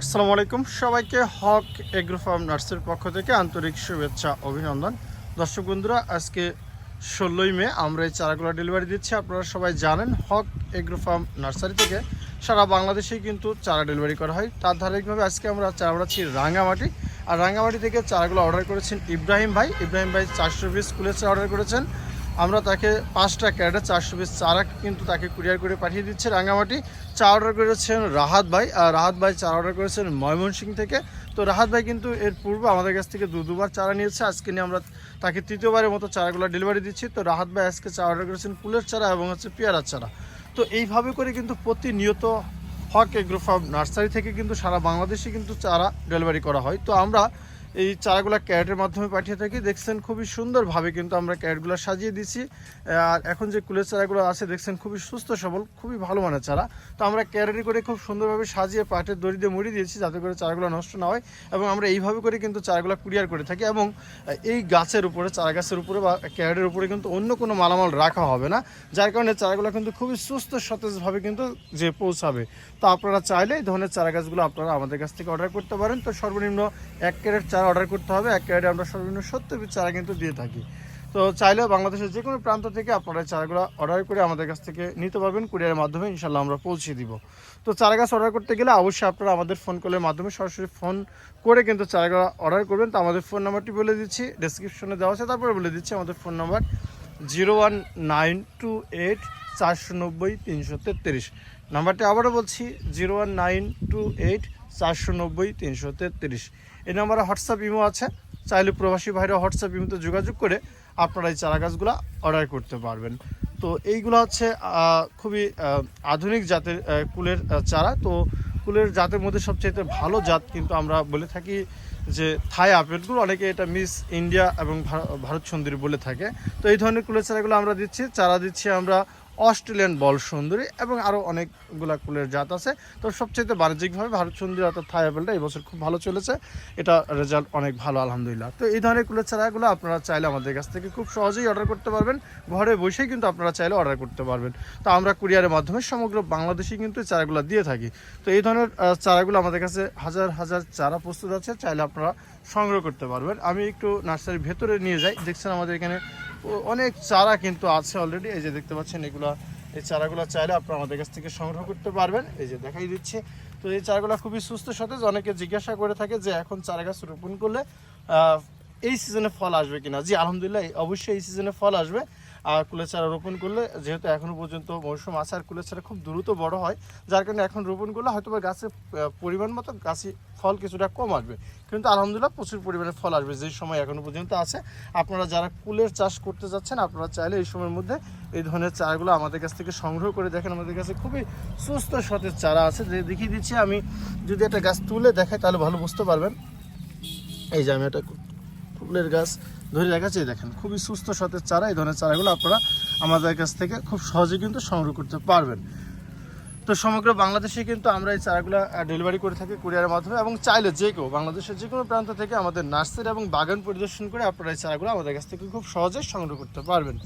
আসসালামু আলাইকুম। সবাইকে হক এগ্রো ফার্ম নার্সের পক্ষ থেকে আন্তরিক শুভেচ্ছা, অভিনন্দন। দর্শক বন্ধুরা, আজকে ষোলোই মে, আমরা এই চারাগুলো ডেলিভারি দিচ্ছি। আপনারা সবাই জানেন, হক এগ্রো ফার্ম নার্সারি থেকে সারা বাংলাদেশেই কিন্তু চারা ডেলিভারি করা হয়। তার ধারাবাহিকভাবে আজকে আমরা চারা বাড়াচ্ছি রাঙ্গামাটি আর রাঙ্গামাটি থেকে চারাগুলো অর্ডার করেছেন ইব্রাহিম ভাই। ইব্রাহিম ভাই চারশো পিস কুলের চারা অর্ডার করেছেন। আমরা তাকে পাঁচটা ক্যারেটে চারশো পিস চারা কিন্তু তাকে কুরিয়ার করে পাঠিয়ে দিচ্ছে রাঙ্গামাটি চা অর্ডার করেছেন রাহাত ভাই, আর রাহাত ভাই চা অর্ডার করেছেন ময়মনসিং থেকে। তো রাহাত ভাই কিন্তু এর পূর্বে আমাদের কাছ থেকে দু দুবার চারা নিয়েছে, আজকে নিয়ে আমরা তাকে তৃতীয়বারের মতো চারাগুলো ডেলিভারি দিচ্ছি। তো রাহাত ভাই আজকে চা অর্ডার করেছেন ফুলের চারা এবং হচ্ছে পেয়ারার চারা। তো এইভাবে করে কিন্তু প্রতিনিয়ত হক এগ্রো ফার্ম নার্সারি থেকে কিন্তু সারা বাংলাদেশে কিন্তু চারা ডেলিভারি করা হয়। তো আমরা এই চারাগুলো ক্যারেটের মাধ্যমে পাঠিয়ে থাকি। দেখছেন খুবই সুন্দরভাবে কিন্তু আমরা ক্যারেটগুলো সাজিয়ে দিছি। আর এখন যে কুলের চারাগুলো আছে, দেখছেন খুবই সুস্থ সবল, খুবই ভালো মানের চারা। তো আমরা ক্যারেটে করে খুব সুন্দরভাবে সাজিয়ে পাটের দড়ি দিয়ে মুড়ি দিয়েছি যাতে করে চারাগুলো নষ্ট না হয় এবং আমরা এইভাবে করে কিন্তু চারাগুলো কুরিয়ার করে থাকি এবং এই গাছের উপরে চারা গাছের উপরে বা ক্যারেটের উপরে কিন্তু অন্য কোনো মালামাল রাখা হবে না, যার কারণে চারাগুলো কিন্তু খুবই সুস্থ সতেজভাবে কিন্তু যে পৌঁছাবে। তো আপনারা চাইলে এই ধরনের চারা গাছগুলো আপনারা আমাদের কাছ থেকে অর্ডার করতে পারেন। তো সর্বনিম্ন এক ক্যারেট চারা অর্ডার করতে হবে এক ক্যারেটে আমরা সর্বনিম্ন সত্তর পিস চারা কিন্তু দিয়ে থাকি। তো চাইলেও বাংলাদেশের যে কোনো প্রান্ত থেকে আপনারা চারাগুলো অর্ডার করে আমাদের কাছ থেকে নিতে পারবেন কুরিয়ারের মাধ্যমে ইনশাল্লাহ আমরা পৌঁছে দিব। তো চারা গাছ অর্ডার করতে গেলে অবশ্যই আপনারা আমাদের ফোন কলের মাধ্যমে সরাসরি ফোন করে কিন্তু চারাগুলো অর্ডার করবেন। তো আমাদের ফোন নাম্বারটি বলে দিচ্ছি ডেসক্রিপশনে দেওয়া আছে, তারপরে বলে দিচ্ছি আমাদের phone number zero one nine two eight চারশো নব্বই তিনশো তেত্রিশ। নাম্বারটি আবারও বলছি zero one nine two eight চারশো নব্বই, তিনশো তেত্রিশ। এই নাম্বারে হোয়াটসঅ্যাপ ইমো আছে। চাইলে প্রবাসী ভাইরা হোয়াটসঅ্যাপ ইমোতে যোগাযোগ করে আপনারা এই চারা গাছগুলো অর্ডার করতে পারবেন। তো এইগুলো হচ্ছে খুবই আধুনিক জাতের কুলের চারা। তো কুলের জাতের মধ্যে সবচেয়ে ভালো জাত কিন্তু আমরা বলে থাকি যে থাই আপেলগুলো অনেকে এটা মিস ইন্ডিয়া এবং ভার- ভারত সুন্দরী বলে থাকে। তো এই ধরনের কুলের চারাগুলো আমরা দিচ্ছি। চারা দিচ্ছি আমরা অস্ট্রেলিয়ান বল সুন্দরী এবং আরও অনেকগুলা কুলের জাত আছে। তো সবচেয়ে বাণিজ্যিকভাবে ভারত সুন্দরী অর্থাৎ থাই আপেলটা এই বছর খুব ভালো চলেছে। এটা রেজাল্ট অনেক ভালো, আলহামদুলিল্লাহ। তো এই ধরনের কুলের চারাগুলো আপনারা চাইলে আমাদের কাছ থেকে খুব সহজেই অর্ডার করতে পারবেন। ঘরে বসেই কিন্তু আপনারা চাইলে অর্ডার করতে পারবেন। তো আমরা কুরিয়ারের মাধ্যমে সমগ্র বাংলাদেশেই কিন্তু চারাগুলো দিয়ে থাকি। তো এই ধরনের চারাগুলো আমাদের কাছে হাজার হাজার চারা প্রস্তুত আছে, চাইলে আপনারা সংগ্রহ করতে পারবেন। আমি একটু নার্সারির ভেতরে নিয়ে যাই। দেখছেন আমাদের এখানে অনেক চারা কিন্তু আছে অলরেডি এই যে দেখতে পাচ্ছেন, এগুলো, এই চারাগুলো চাইলে আপনারা আমাদের কাছ থেকে সংগ্রহ করতে পারবেন। এই যে দেখাই দিচ্ছে। তো এই চারাগুলো খুবই সুস্থ সতেজ, অনেকে জিজ্ঞাসা করে থাকে যে এখন চারা গাছ রোপণ করলে এই সিজনে ফল আসবে কিনা? জি, আলহামদুলিল্লাহ অবশ্যই এই সিজনে ফল আসবে। আর কুলের চারা রোপণ করলে, যেহেতু এখনও পর্যন্ত মৌসুম আছে, আর কুলের চারা খুব দ্রুত বড় হয়, যার কারণে এখন রোপণ করলে হয়তো বা গাছের পরিমাণ মতো গাছে ফল কিছুটা কম আসবে। কিন্তু আলহামদুলিল্লাহ প্রচুর পরিমাণে ফল আসবে যে সময় এখনও পর্যন্ত আছে। আপনারা যারা কুলের চাষ করতে যাচ্ছেন, আপনারা চাইলে এই সময়ের মধ্যে এই ধরনের চারাগুলো আমাদের কাছ থেকে সংগ্রহ করে দেখেন। আমাদের কাছে খুবই সুস্থ সতেজ চারা আছে। যে দেখিয়ে দিচ্ছি আমি, যদি একটা গাছ তুলে দেখাই, তাহলে ভালো বুঝতে পারবেন। এই যে আমি একটা ফুলের গাছ ধরে রাখা এই দেখেন, খুবই সুস্থ সতেজ চারা, এই ধরনের চারাগুলো আপনারা আমাদের কাছ থেকে খুব সহজে কিন্তু সংগ্রহ করতে পারবেন। তো সমগ্র বাংলাদেশে কিন্তু আমরা এই চারাগুলো ডেলিভারি করে থাকি কুরিয়ারের মাধ্যমে এবং চাইলে যে কেউ বাংলাদেশের যে কোনো প্রান্ত থেকে আমাদের নার্সারি এবং বাগান পরিদর্শন করে আপনারা এই চারাগুলো আমাদের কাছ থেকে খুব সহজে সংগ্রহ করতে পারবেন।